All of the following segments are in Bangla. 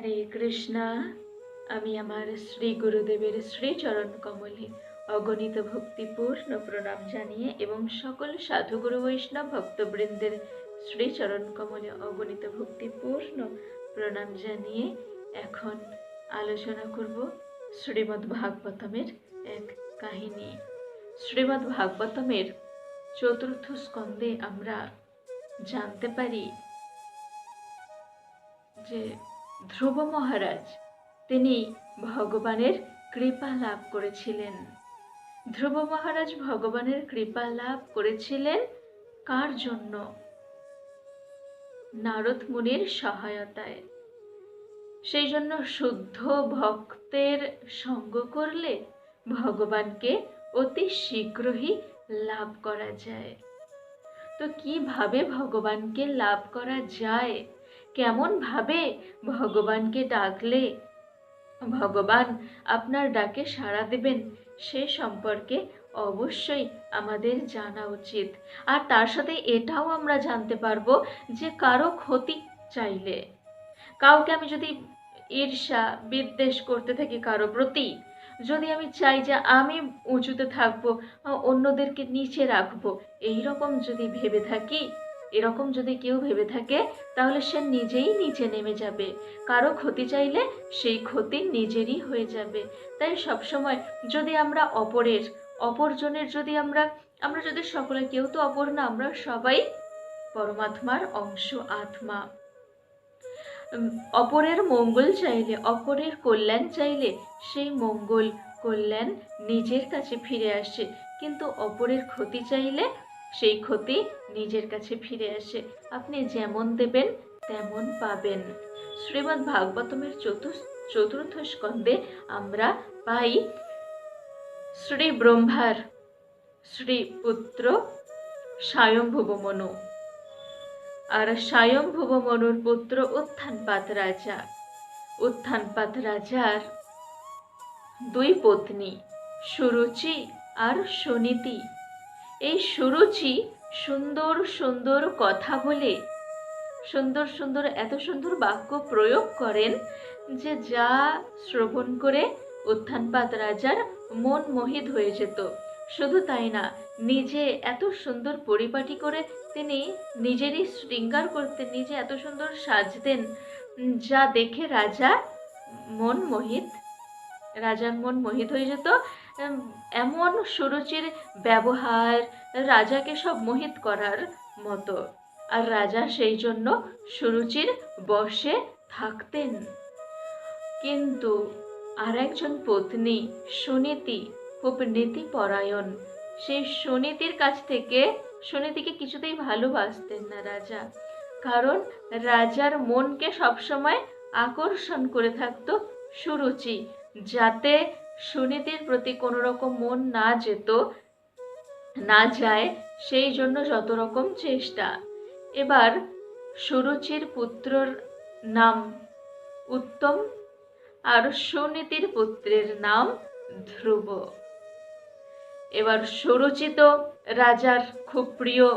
হরে কৃষ্ণা। আমি আমার শ্রী গুরুদেবের শ্রীচরণ কমলে অগণিত ভক্তিপূর্ণ প্রণাম জানিয়ে এবং সকল সাধুগুরু বৈষ্ণব ভক্তবৃন্দের শ্রীচরণ কমলে অগণিত ভক্তিপূর্ণ প্রণাম জানিয়ে এখন আলোচনা করব শ্রীমদ্ ভাগবতমের এক কাহিনী। শ্রীমদ্ ভাগবতমের চতুর্থ স্কন্ধে আমরা জানতে পারি যে ধ্রুব মহারাজ, তিনি ভগবানের কৃপা লাভ করেছিলেন। ধ্রুব মহারাজ ভগবানের কৃপা লাভ করেছিলেন কার জন্য? নারদ মুনির সহায়তায়। সেই জন্য শুদ্ধ ভক্তের সঙ্গ করলে ভগবানকে অতি শীঘ্রই লাভ করা যায়। তো কীভাবে ভগবানকে লাভ করা যায়? কেমন ভাবে ভগবানকে ডাকলে? ভগবান আপনার ডাকে সাড়া দেবেন, সে সম্পর্কে অবশ্যই আমাদের জানা উচিত। আর তার সাথে এটাও আমরা জানতে পারব যে কারও ক্ষতি চাইলে। কাউকে আমি যদি ঈর্ষা, বিদ্বেষ করতে থাকি কারও প্রতি, যদি আমি চাই যে আমি উঁচুতে থাকব, অন্যদেরকে নিচে রাখব এই রকম যদি ভেবে থাকি এরকম যদি কেউ ভেবে থাকে, তাহলে সে নিজেই নিচে নেমে যাবে। কারও ক্ষতি চাইলে সেই ক্ষতি নিজেরই হয়ে যাবে। তাই সবসময় যদি আমরা অপরের, অপরজনের যদি আমরা আমরা যদি সকলে, কেউ তো অপর না, আমরা সবাই পরমাত্মার অংশ, আত্মা। অপরের মঙ্গল চাইলে, অপরের কল্যাণ চাইলে সেই মঙ্গল কল্যাণ নিজের কাছে ফিরে আসে। কিন্তু অপরের ক্ষতি চাইলে সেই ক্ষতি নিজের কাছে ফিরে আসে। আপনি যেমন দেবেন, তেমন পাবেন। শ্রীমদ্ ভাগবতমের চতুর্থ চতুর্থ স্কন্ধে আমরা পাই, শ্রী ব্রহ্মার শ্রী পুত্র স্বয়ংভুব মনু আর স্বয়ংভুব মনুর পুত্র উত্থানপাত রাজা। উত্থানপাত রাজার দুই পত্নী, সুরুচি আর সুনীতি। এই সুরুচি সুন্দর সুন্দর কথা বলে সুন্দর সুন্দর এত সুন্দর বাক্য প্রয়োগ করেন যে যা শ্রবণ করে উত্থানপাত রাজার মন মোহিত হয়ে যেত। শুধু তাই না, নিজে এত সুন্দর পরিপাটি করে তিনি নিজেরই শৃঙ্গার করতেন নিজে এত সুন্দর সাজতেন যা দেখে রাজা মন মোহিত, রাজার মন মোহিত হয়ে যেত। এমন সুরুচির ব্যবহার রাজাকে সব মোহিত করার মতো। আর রাজা সেই জন্য সুরুচির বসে থাকতেন। কিন্তু আর একজন পত্নী, সুনীতি, খুব নীতিপরায়ণ। সেই সুনীতির কাছ থেকে সুনীতিকে কিছুতেই ভালোবাসতেন না রাজা। কারণ রাজার মনকে সবসময় আকর্ষণ করে থাকতো সুরুচি, যাতে সুনীতির প্রতি কোনো রকম মন না যেত, না যায় সেই জন্য যত রকম চেষ্টা। এবার সুরুচির পুত্রর নাম উত্তম আর সুনীতির পুত্রের নাম ধ্রুব। এবার সুরুচিত রাজার খুব প্রিয়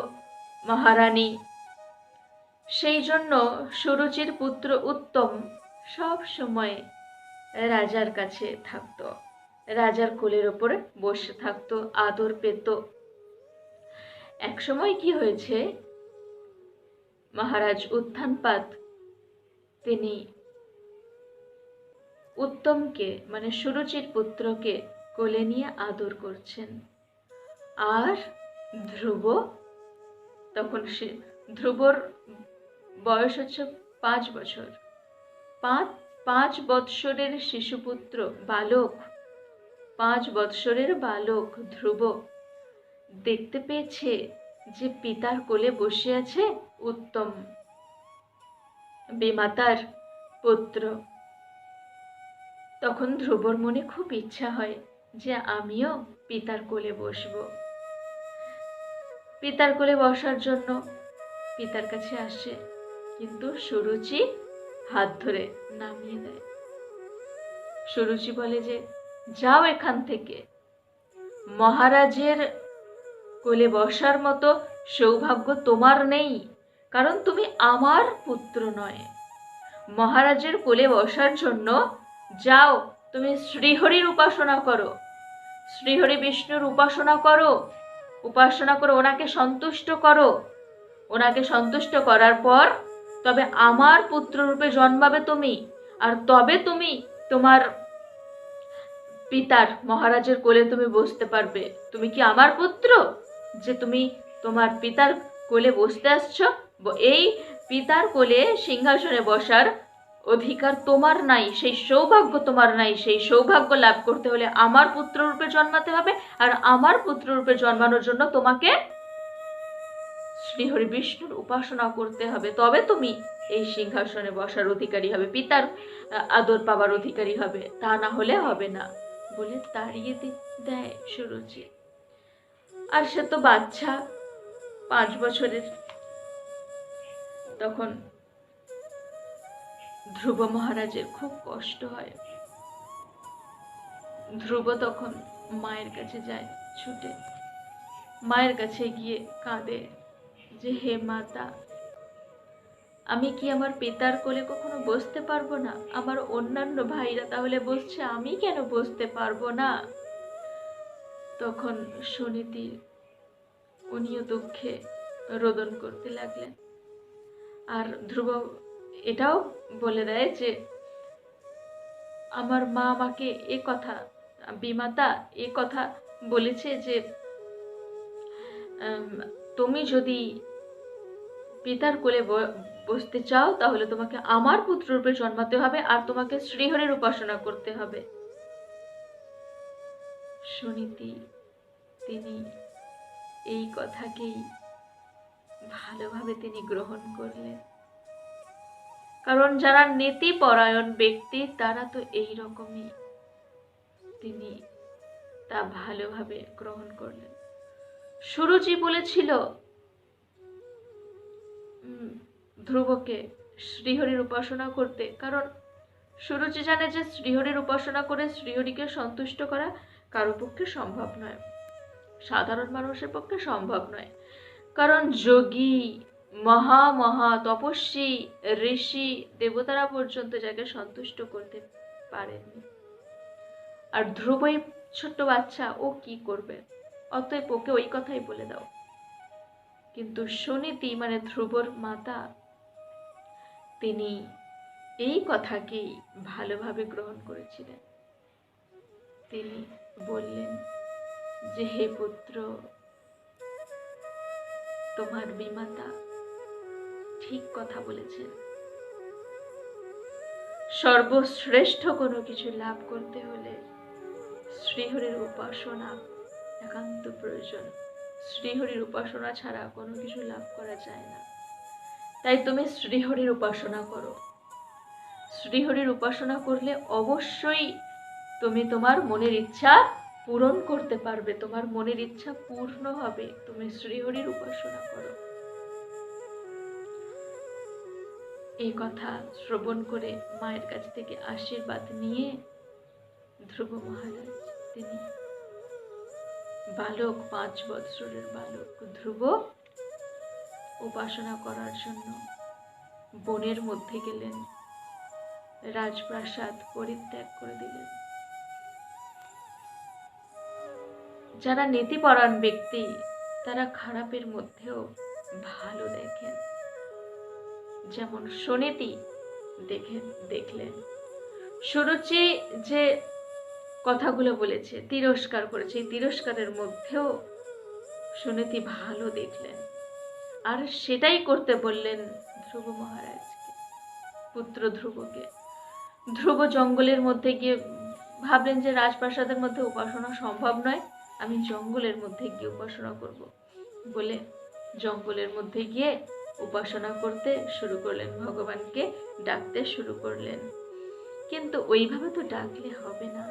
মহারানী। সেই জন্য সুরুচির পুত্র উত্তম সব সময় রাজার কাছে থাকত। রাজার কোলের ওপরে বসে থাকতো, আদর পেত। এক সময় কি হয়েছে? মহারাজ উত্থানপাত। তিনি উত্তমকে মানে সুরুচির পুত্রকে কোলে নিয়ে আদর করছেন। আর ধ্রুব? তখন সে, ধ্রুবর বয়স হচ্ছে পাঁচ বছর। পাঁচ পাঁচ বৎসরের শিশুপুত্র, বালক। পাঁচ বৎসরের বালক ধ্রুব দেখতে পেয়েছে যে পিতার কোলে বসে আছে উত্তম। বেমাতার পুত্র। তখন ধ্রুবর মনে খুব ইচ্ছা হয় যে আমিও পিতার কোলে বসব। পিতার কোলে বসার জন্য পিতার কাছে আসে, কিন্তু সুরুচি হাত ধরে নামিয়ে দেয়। সুরুচি বলে যে যাও এখান থেকে। মহারাজের কোলে বসার মতো সৌভাগ্য তোমার নেই, কারণ তুমি আমার পুত্র নয়। মহারাজের কোলে বসার জন্য যাও, তুমি শ্রীহরির উপাসনা করো। শ্রীহরি বিষ্ণুর উপাসনা করো উপাসনা করো ওনাকে সন্তুষ্ট করো। ওনাকে সন্তুষ্ট করার পর তবে আমার পুত্র রূপে জন্মাবে তুমি, আর তবে তুমি তোমার পিতার মহারাজের কোলে তুমি বসতে পারবে। তুমি কি আমার পুত্র? যে তুমি তোমার পিতার কোলে বসতে আসছো? এই পিতার কোলে সিংহাসনে বসার অধিকার তোমার নাই, সেই সৌভাগ্য তোমার নাই, সেই সৌভাগ্য লাভ করতে হলে আমার পুত্র রূপে জন্মাতে হবে আর আমার পুত্র রূপে জন্মানোর জন্য তোমাকে শ্রীহরি বিষ্ণুর উপাসনা করতে হবে। তবে তুমি এই সিংহাসনে বসার অধিকারী হবে, পিতার আদর পাবার অধিকারী হবে। তা না হলে হবে না। বলে তাড়িয়ে দেয় সুরুচি। আর সে তো বাচ্চা, পাঁচ বছরের। তখন ধ্রুব মহারাজের খুব কষ্ট হয়। ধ্রুব তখন মায়ের কাছে যায় ছুটে। মায়ের কাছে গিয়ে কাঁদে যে, হে মাতা আমি কি আমার পিতার কোলে কখনো বসতে পারব না? আমার অন্যান্য ভাইরা তাহলে বসছে, আমি কেন বসতে পারব না? তখন সুনীতি উনিও দুঃখে রোদন করতে লাগলেন। আর ধ্রুব এটাও বলে দেয় যে, আমার মা আমাকে এ কথা, বিমাতা এ কথা বলেছে যে তুমি যদি পিতার কোলে বসতে চাও, তাহলে তোমাকে আমার পুত্ররূপে জন্মাতে হবে আর তোমাকে শ্রীহরের উপাসনা করতে হবে। সুনীতি তিনি এই কথাকেই ভালোভাবে তিনি গ্রহণ করলেন। কারণ যারা নীতিপরায়ণ ব্যক্তি, তারা তো এই রকমই। তিনি তা ভালোভাবে গ্রহণ করলেন। সুরুচি বলেছিল ধ্রুবকে শ্রীহরির উপাসনা করতে। কারণ সুরুচি জানে যে শ্রীহরির উপাসনা করে শ্রীহরিকে সন্তুষ্ট করা কারও পক্ষে সম্ভব নয়। সাধারণ মানুষের পক্ষে সম্ভব নয়। কারণ যোগী, মহা মহা, তপস্বী, ঋষি, দেবতারা পর্যন্ত যাকে সন্তুষ্ট করতে পারেননি। আর ধ্রুবই ছোট্ট বাচ্চা, ও কি করবে? অতএব ওকে ওই কথাই বলে দাও। কিন্তু সুনীতি মানে ধ্রুবর মাতা তিনি এই কথাকেই ভালোভাবে গ্রহণ করেছিলেন। তিনি বললেন, যে হে পুত্র, তোমার বিমাতা ঠিক কথা বলেছেন। সর্বশ্রেষ্ঠ কোনো কিছু লাভ করতে হলে শ্রীহরির উপাসনা একান্ত প্রয়োজন। শ্রীহরির উপাসনা ছাড়া কোনো কিছু লাভ করা যায় না। তাই তুমি শ্রীহরির উপাসনা করো। শ্রীহরির উপাসনা করলে অবশ্যই তুমি তোমার মনের ইচ্ছা পূরণ করতে পারবে, তোমার মনের ইচ্ছা পূর্ণ হবে, তুমি শ্রীহরির উপাসনা করো। এই কথা শ্রবণ করে মায়ের কাছ থেকে আশীর্বাদ নিয়ে ধ্রুব মহারাজ, তিনি বালক, পাঁচ বৎসরের বালক, ধ্রুব উপাসনা করার জন্য বনের মধ্যে গেলেন। রাজপ্রাসাদ পরিত্যাগ করে দিলেন। যারা নীতিপরায়ণ ব্যক্তি, তারা খারাপের মধ্যেও ভালো দেখেন। যেমন সুনীতি দেখে দেখলেন। সুরুচি যে কথাগুলো বলেছে, তিরস্কার করেছে তিরস্কারের মধ্যেও সুনীতি ভালো দেখলেন। আর সেটাই করতে বললেন ধ্রুব মহারাজকে, পুত্র ধ্রুবকে। ধ্রুব জঙ্গলের মধ্যে গিয়ে ভাবলেন যে রাজপ্রাসাদের মধ্যে উপাসনা সম্ভব নয়, আমি জঙ্গলের মধ্যে গিয়ে উপাসনা করব বলে জঙ্গলের মধ্যে গিয়ে উপাসনা করতে শুরু করলেন, ভগবানকে ডাকতে শুরু করলেন। কিন্তু ওইভাবে তো ডাকলে হবে না।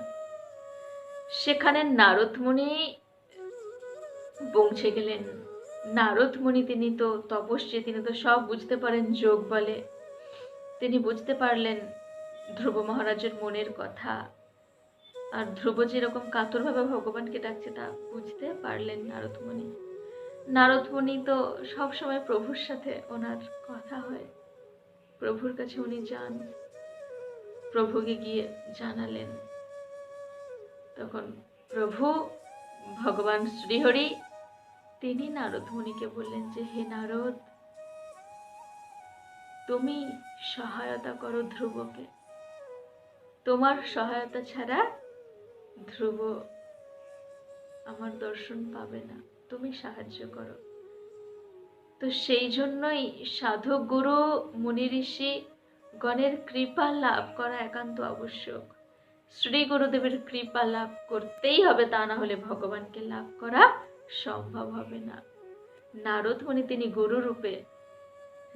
সেখানে নারদমণি পৌঁছে গেলেন। নারদমণি তিনি তো তপস্বী, তিনি তো সব বুঝতে পারেন যোগ বলে। তিনি বুঝতে পারলেন ধ্রুব মহারাজের মনের কথা। আর ধ্রুব যেরকম কাতরভাবে ভগবানকে ডাকছে, তা বুঝতে পারলেন নারদমণি। নারদমণি তো সবসময় প্রভুর সাথে ওনার কথা হয়। প্রভুর কাছে উনি যান। প্রভুকে গিয়ে জানালেন। তখন প্রভু, ভগবান শ্রীহরি তিনি নারদ মুনিকে বললেন যে, হে নারদ, তুমি সহায়তা করো ধ্রুবকে। তোমার সহায়তা ছাড়া ধ্রুব আমার দর্শন পাবে না। তুমি সাহায্য করো। তো সেই জন্যই সাধক গুরু, মুনি ঋষি গণের কৃপা লাভ করা একান্ত আবশ্যক। শ্রী গুরুদেবের কৃপা লাভ করতেই হবে, তা না হলে ভগবানকে লাভ করা সম্ভব হবে না। নারদ মুনি তিনি গুরু রূপে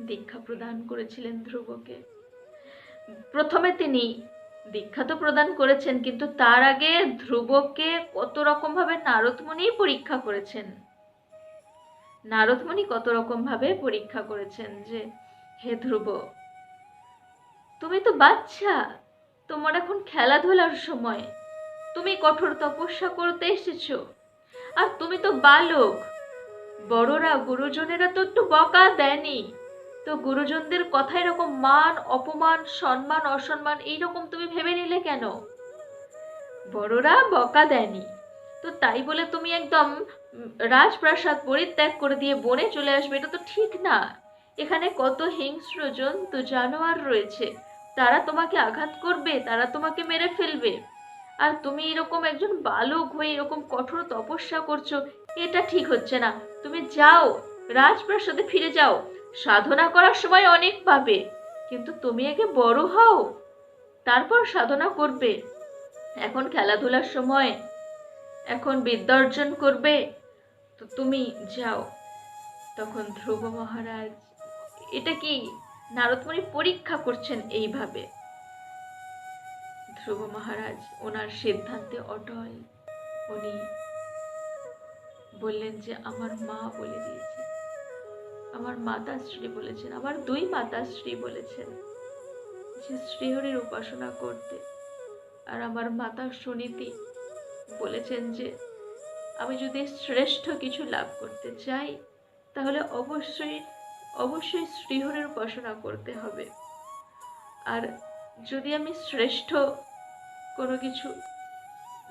দীক্ষা প্রদান করেছিলেন ধ্রুবকে। প্রথমে তিনি দীক্ষা তো প্রদান করেছেন, কিন্তু তার আগে ধ্রুবকে কত রকম ভাবে নারদমণি পরীক্ষা করেছেন? নারদমণি কত রকম ভাবে পরীক্ষা করেছেন যে, হে ধ্রুব, তুমি তো বাচ্চা, তোমার এখন খেলাধুলার সময়, তুমি কঠোর তপস্যা করতে এসেছ আর তুমি তো বালক। বড়রা, গুরুজনেরা তো একটু বকা দেয়নি। তো গুরুজনদের কথা এরকম মান, অপমান, সম্মান, অসম্মান এইরকম তুমি ভেবে নিলে কেন? বড়রা বকা দেয়নি। তো তাই বলে তুমি একদম রাজপ্রাসাদ পরিত্যাগ করে দিয়ে বনে চলে আসবে, এটা তো ঠিক না। এখানে কত হিংস্র জন্তু, জানোয়ার রয়েছে। তারা তোমাকে আঘাত করবে, তারা তোমাকে মেরে ফেলবে। আর তুমি এরকম একজন বালক হয়ে এরকম কঠোর তপস্যা করছ, এটা ঠিক হচ্ছে না। তুমি যাও, রাজপ্রাসাদে ফিরে যাও। সাধনা করার সময় অনেক পাবে, কিন্তু তুমি আগে বড় হও। তারপর সাধনা করবে। এখন খেলাধুলার সময়, এখন বিদ্যা অর্জন করবে। তো তুমি যাও। তখন ধ্রুব মহারাজ, এটা কি নারদমণি পরীক্ষা করছেন এইভাবে? ধ্রুব মহারাজ ওনার সিদ্ধান্তে অটল। উনি বললেন যে, আমার মা বলে দিয়েছে আমার মাতাশ্রী বলেছেন, আমার দুই মাতাশ্রী বলেছেন যে, শ্রীহরির উপাসনা করতে। আর আমার মাতা সুনীতি বলেছেন যে, আমি যদি শ্রেষ্ঠ কিছু লাভ করতে চাই, তাহলে অবশ্যই অবশ্যই শ্রীহরির উপাসনা করতে হবে। আর যদি আমি শ্রেষ্ঠ কোনো কিছু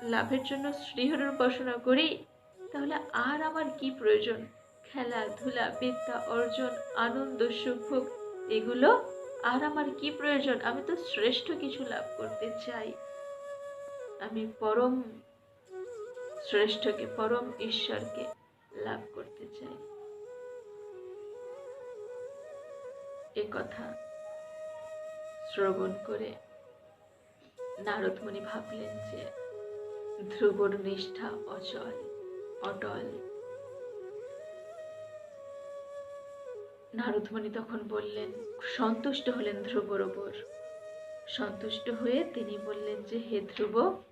লাভের জন্য শ্রীহরির উপাসনা করি, তাহলে আর আমার কি প্রয়োজন? খেলাধুলা বিদ্যা, অর্জন, আনন্দ, সুখ এগুলো আর আমার কি প্রয়োজন? আমি তো শ্রেষ্ঠ কিছু লাভ করতে চাই। আমি পরম শ্রেষ্ঠকে, পরম ঈশ্বরকে লাভ করতে চাই। এ কথা শ্রবণ করে নারদমণি ভাবলেন যে ধ্রুবর নিষ্ঠা অচল, অটল। নারদমণি তখন বললেন, সন্তুষ্ট হলেন ধ্রুবর ওপর। সন্তুষ্ট হয়ে তিনি বললেন যে, হে ধ্রুব,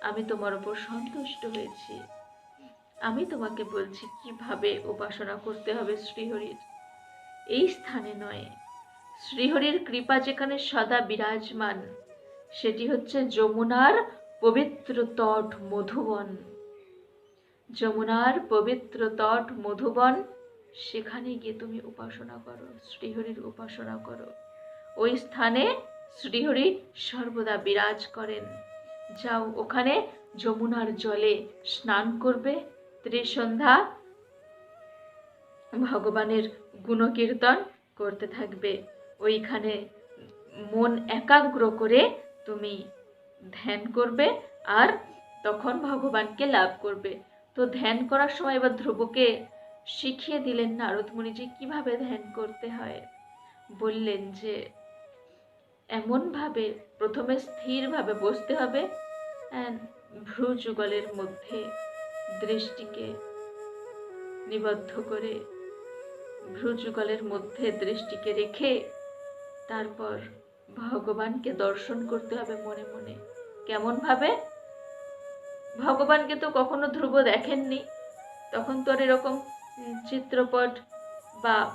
আমি তোমার ওপর সন্তুষ্ট হয়েছি। আমি তোমাকে বলছি, কীভাবে উপাসনা করতে হবে শ্রীহরির? এই স্থানে নয়। শ্রীহরির কৃপা যেখানে সদা বিরাজমান সেটি হচ্ছে যমুনার পবিত্র তট মধুবন। যমুনার পবিত্র তট মধুবন, সেখানে গিয়ে তুমি উপাসনা করো, শ্রীহরির উপাসনা করো। ওই স্থানে শ্রীহরি সর্বদা বিরাজ করেন। যাও ওখানে যমুনার জলে স্নান করবে। ত্রিসন্ধ্যা ভগবানের গুণকীর্তন করতে থাকবে। ওইখানে মন একাগ্র করে তুমি ধ্যান করবে আর তখন ভগবানকে লাভ করবে। তো ধ্যান করার সময় এবার ধ্রুবকে শিখিয়ে দিলেন নারদমণি যে কীভাবে ধ্যান করতে হয়। বললেন যে, এমনভাবে প্রথমে স্থিরভাবে বসতে হবে ভ্রু যুগলের মধ্যে দৃষ্টিকে নিবদ্ধ করে ভ্রু যুগলের মধ্যে দৃষ্টিকে রেখে তারপর ভগবানকে দর্শন করতে হবে মনে মনে। কেমন ভাবে? ভগবানকে তো কখনো ধ্রুব দেখেননি। তখন তো আর এরকম চিত্রপট বা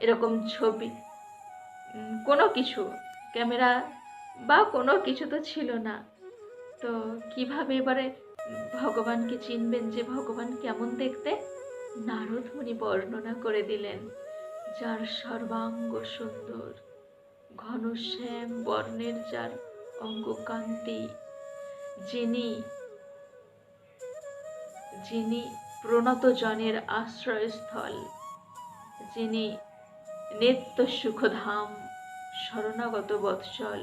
এরকম ছবি কোনো কিছু, ক্যামেরা বা কোনো কিছু তো ছিল না। তো কীভাবে এবারে ভগবানকে চিনবেন যে ভগবান কেমন দেখতে? নারদ মুনি বর্ণনা করে দিলেন, যার সর্বাঙ্গ সুন্দর। ঘন শ্যাম বর্ণের যার অঙ্গকান্তি। যিনি যিনি প্রণত জনের আশ্রয়স্থল, যিনি নিত্য সুখধাম, শরণাগত বৎসল,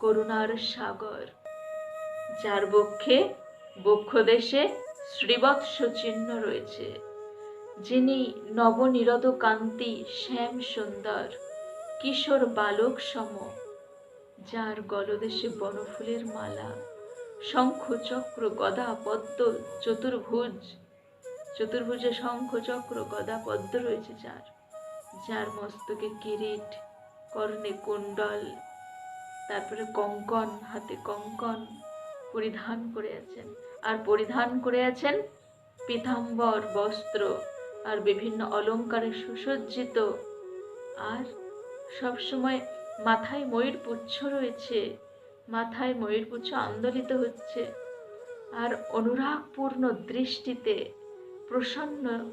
করুণার সাগর, যার বক্ষে, বক্ষদেশে শ্রীবৎস চিহ্ন রয়েছে। যিনি নবনিরদ কান্তি শ্যাম সুন্দর কিশোর বালক সম, যার গলদেশে বনফুলের মালা শঙ্খ চক্র গদা পদ্ম চতুর্ভুজ, চতুর্ভুজে শঙ্খ চক্র গদা পদ্ম রয়েছে যার যার মস্তকে কিরিট, কর্ণে কুণ্ডল, তারপরে কঙ্কন, হাতে কঙ্কন পরিধান করে আছেন। আর পরিধান করে আছেন পীতাম্বর বস্ত্র আর বিভিন্ন অলঙ্কারে সুসজ্জিত আর সবসময় মাথায় ময়ূর পুচ্ছ রয়েছে, মাথায় ময়ূর পুচ্ছ আন্দোলিত হচ্ছে। আর অনুরাগপূর্ণ দৃষ্টিতে প্রসন্ন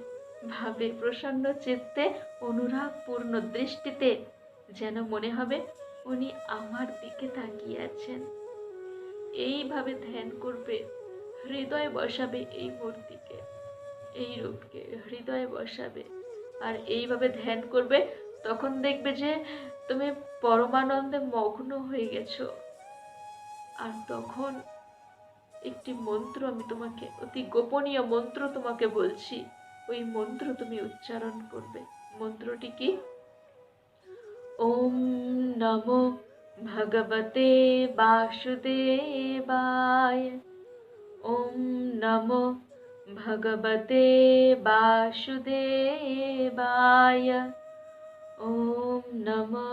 ভাবে প্রসন্ন চিত্তে, অনুরাগপূর্ণ দৃষ্টিতে যেন মনে হবে উনি আমার দিকে তাকিয়ে আছেন। এইভাবে ধ্যান করবে, হৃদয়ে বসাবে এই মূর্তিকে, এই রূপকে, হৃদয়ে বসাবে। আর এইভাবে ধ্যান করবে তখন দেখবে যে তুমি পরমানন্দে মগ্ন হয়ে গেছো। আর তখন একটি মন্ত্র আমি তোমাকে, অতি গোপনীয় মন্ত্র তোমাকে বলছি। ওই মন্ত্র তুমি উচ্চারণ করবে। মন্ত্রটি কি? ওম নমো ভগবতে বাসুদেবায়। ওম নমো ভগবতে বাসুদেবায়। ওম নমো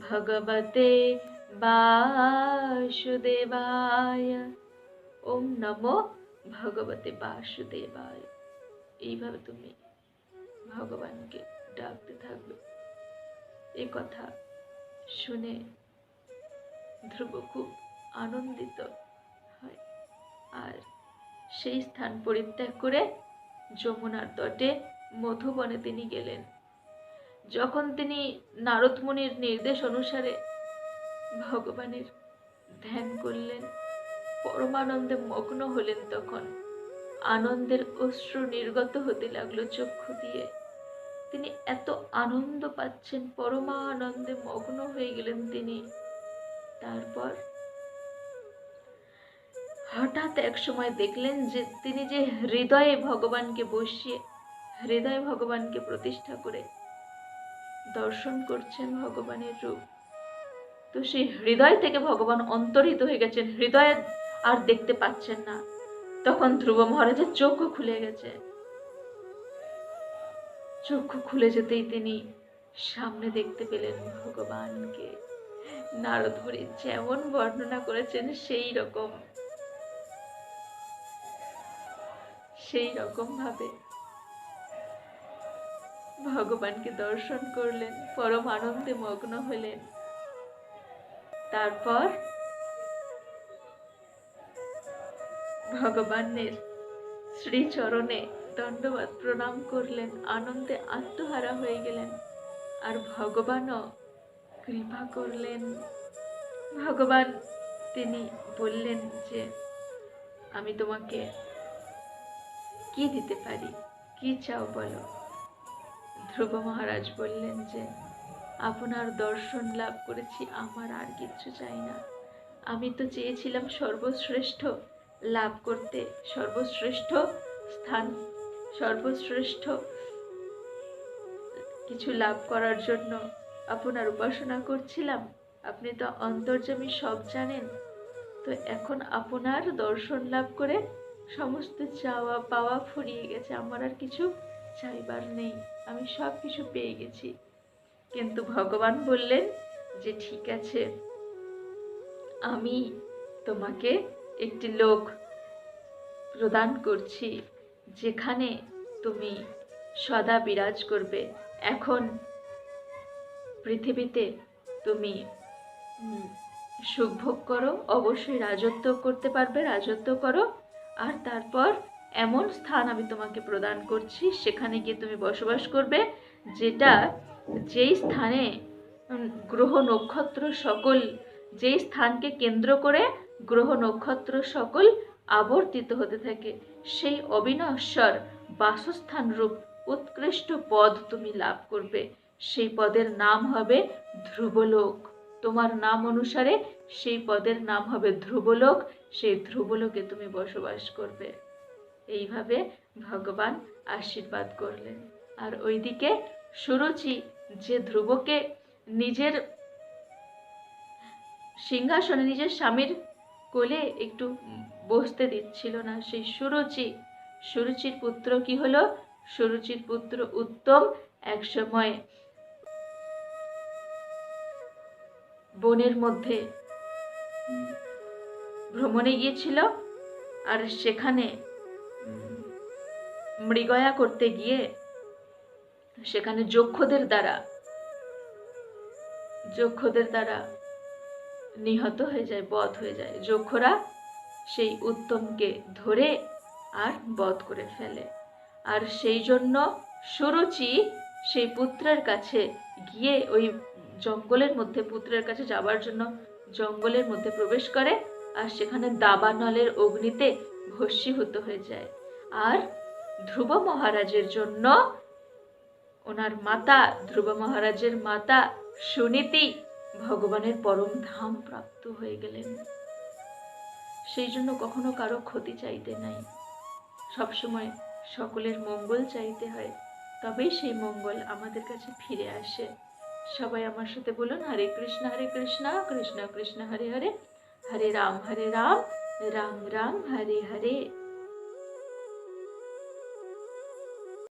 ভগবতে বাসুদেবায় ওম নমো ভগবতে বাসুদেবায় এইভাবে তুমি ভগবানকে ডাকতে থাকবে। এ কথা শুনে ধ্রুব খুব আনন্দিত হয়। আর সেই স্থান পরিত্যাগ করে যমুনার তটে মধুবনে তিনি গেলেন। যখন তিনি নারদ মুনির নির্দেশ অনুসারে ভগবানের ধ্যান করলেন, পরমানন্দে মগ্ন হলেন তখন। আনন্দের অশ্রু নির্গত হতে লাগল চক্ষু দিয়ে। তিনি এত আনন্দ পাচ্ছেন পরমা আনন্দে মগ্ন হয়ে গেলেন তিনি। তারপর হঠাৎ এক সময় দেখলেন যে তিনি যে হৃদয়ে ভগবানকে বসিয়ে, হৃদয়ে ভগবানকে প্রতিষ্ঠা করে দর্শন করছেন ভগবানের রূপ। তো সেই হৃদয় থেকে ভগবান অন্তরিত হয়ে গেছেন। হৃদয়ে আর দেখতে পাচ্ছেন না। তখন ধ্রুব মহারাজের চোখও খুলে গেছে। চক্ষু খুলে যেতেই তিনি সামনে দেখতে পেলেন ভগবানকে। নারদহরি যেমন বর্ণনা করেছেন, সেই রকম। সেই রকম ভাবে ভগবানকে দর্শন করলেন, পরম আনন্দে মগ্ন হলেন। তারপর ভগবানের শ্রীচরণে দণ্ডবাদ প্রণাম করলেন, আনন্দে আত্মহারা হয়ে গেলেন আর ভগবানও কৃপা করলেন। ভগবান তিনি বললেন যে, আমি তোমাকে কি দিতে পারি? কি চাও বলো? ধ্রুব মহারাজ বললেন যে, আপনার দর্শন লাভ করেছি, আমার আর কিচ্ছু চাই না। আমি তো চেয়েছিলাম সর্বশ্রেষ্ঠ লাভ করতে, সর্বশ্রেষ্ঠ স্থান, সর্বশ্রেষ্ঠ কিছু লাভ করার জন্য আপনার উপাসনা করছিলাম। আপনি তো অন্তর্যামী সব জানেন। তো এখন আপনার দর্শন লাভ করে সমস্ত চাওয়া পাওয়া ফুরিয়ে গেছে। আমার আর কিছু চাইবার নেই। আমি সব কিছু পেয়ে গেছি। কিন্তু ভগবান বললেন যে ঠিক আছে, আমি তোমাকে একটি লোক প্রদান করছি যেখানে তুমি সদা বিরাজ করবে। এখন পৃথিবীতে তুমি সুখভোগ করো, অবশ্যই রাজত্ব করতে পারবে, রাজত্ব করো, আর তারপর এমন স্থান আমি তোমাকে প্রদান করছি, সেখানে গিয়ে তুমি বসবাস করবে, যেটা যেই স্থানে গ্রহ নক্ষত্র সকল, যেই স্থানকে কেন্দ্র করে গ্রহ নক্ষত্র সকল আবর্তিত হতে থাকে, সেই অবিনশ্বর বাসস্থান রূপ উৎকৃষ্ট পদ তুমি লাভ করবে। সেই পদের নাম হবে ধ্রুবলোক। তোমার নাম অনুসারে সেই পদের নাম হবে ধ্রুবলোক, সেই ধ্রুবলোকে তুমি বসবাস করবে। এইভাবে ভগবান আশীর্বাদ করলেন। আর ওইদিকে সুরুচি যে ধ্রুবকে নিজের সিংহাসনে নিজের স্বামীর কোলে একটু বসতে দিচ্ছিল না, সেই সুরুচি। সুরুচির পুত্র কি হলো? সুরুচির পুত্র উত্তম একসময় বনের মধ্যে ভ্রমণে গিয়েছিল। আর সেখানে মৃগয়া করতে গিয়ে সেখানে যক্ষদের দ্বারা যক্ষদের দ্বারা নিহত হয়ে যায়, বধ হয়ে যায়। যক্ষরা সেই উত্তমকে ধরে আর বধ করে ফেলে। আর সেই জন্য সুরুচি সেই পুত্রের কাছে গিয়ে ওই জঙ্গলের মধ্যে, পুত্রের কাছে যাওয়ার জন্য জঙ্গলের মধ্যে প্রবেশ করে আর সেখানে দাবানলের অগ্নিতে ভস্মীভূত হয়ে যায়। আর ধ্রুব মহারাজের জন্য। ওনার মাতা, ধ্রুব মহারাজের মাতা সুনীতি ভগবানের পরম ধাম প্রাপ্ত হয়ে গেলেন। সেই জন্য কখনো কারও ক্ষতি চাইতে নাই। সবসময় সকলের মঙ্গল চাইতে হয়, তবেই সেই মঙ্গল আমাদের কাছে ফিরে আসে। সবাই আমার সাথে বলুন, হরে কৃষ্ণ হরে কৃষ্ণ কৃষ্ণ কৃষ্ণ, হরে হরে হরে রাম হরে রাম রাম রাম, হরে হরে।